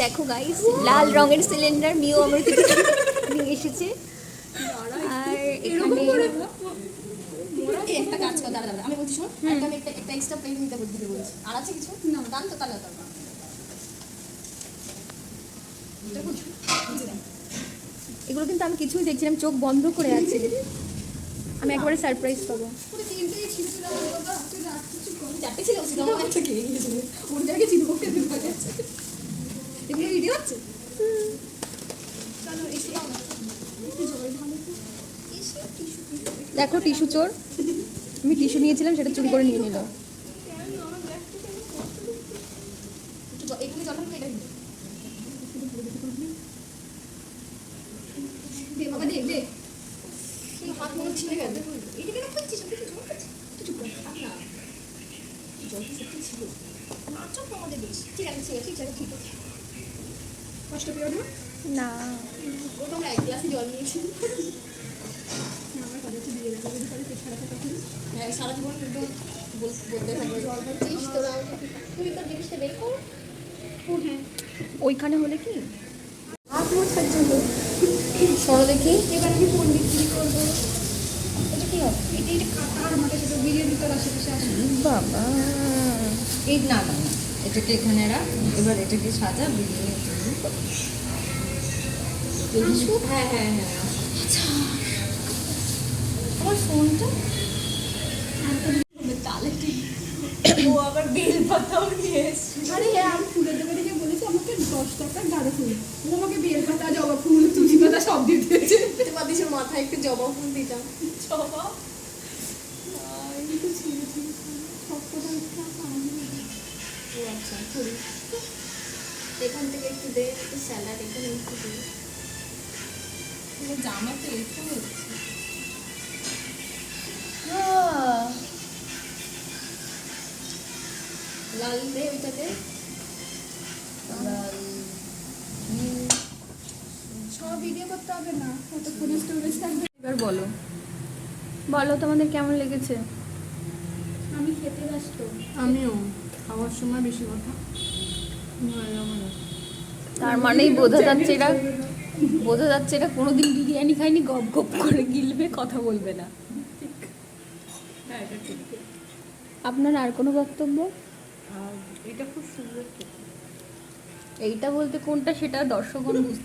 দেখো গাইস লাল রঙের সিলিন্ডার মিও আমার নিয়ে এসেছে আর এখানে একটা কাজ কর দাঁড়া দাঁড়া আমি বলছি শোন একটা আমি একটা একটা এক্সট্রা প্লেট নিতে বলতে বলছি আর আছে কিছু না দাম তো তাহলে তাহলে এটা বুঝছ বুঝে দেন এগুলো কিন্তু আমি কিছুই দেখছিলাম চোখ বন্ধ করে আছে আমি একবারে সারপ্রাইজ পাবো ছিল চারটে ওর জায়গায় এগুলো ভিডিও হচ্ছে দেখো টিস্যু চোর। আমি টিস্যু নিয়েছিলাম সেটা চুরি করে নিয়ে নিল। আছে ঠিক আছে ঠিক আছে ঠিক আছে। কষ্ট পেও না? না। ও তোমরা এক গ্লাসে জল নিয়েছি। আমার কথা হচ্ছে দিয়ে দেবো যদি করে পেট খারাপ তখন হ্যাঁ সারা জীবন কিন্তু বলতে থাকবে জল খাচ্ছিস তোরা তুই তোর জিনিসটা বের কর। হ্যাঁ। ওইখানে হলে কি? হাত মোছার জন্য সরো দেখি। এবার আমি ফোন বিক্রি করব? এটা কি হবে? এটা এটা কাটা আর সেটা বিরিয়ানি তোর আশেপাশে আসে বাবা। এই না এটাকে এখানে রাখ। এবার এটাকে সাজা বিরিয়ানি হ্যাঁ হ্যাঁ আচ্ছা ফুলের দোকানে দশ টাকা গাঢ় ফুল ও আমাকে বেল পাতা জবা ফুল পাতা সব দিয়ে দিয়েছে তোমার দেশের মাথায় একটু জবা ফুল দিতাম জবা ও আচ্ছা ফুল এখান থেকে একটু দে একটু স্যালাড এখানে একটু দে। পুরো জামাতে একটু হচ্ছে। লাল দে ওইটাতে লাল সব ভিডিও করতে হবে না স্টোরেজ থাকবে। এবার বলো। বলো তোমাদের কেমন লেগেছে? আমি খেতে ব্যস্ত। আমিও খাওয়ার সময় বেশি কথা। তার মানেই বোঝা যাচ্ছে এরা বোঝা যাচ্ছে এটা কোনোদিন বিরিয়ানি খায়নি গপ গপ করে গিলবে কথা বলবে না। আপনার আর কোনো বক্তব্য? এটা খুব সুন্দর এইটা বলতে কোনটা সেটা দর্শক বুঝতে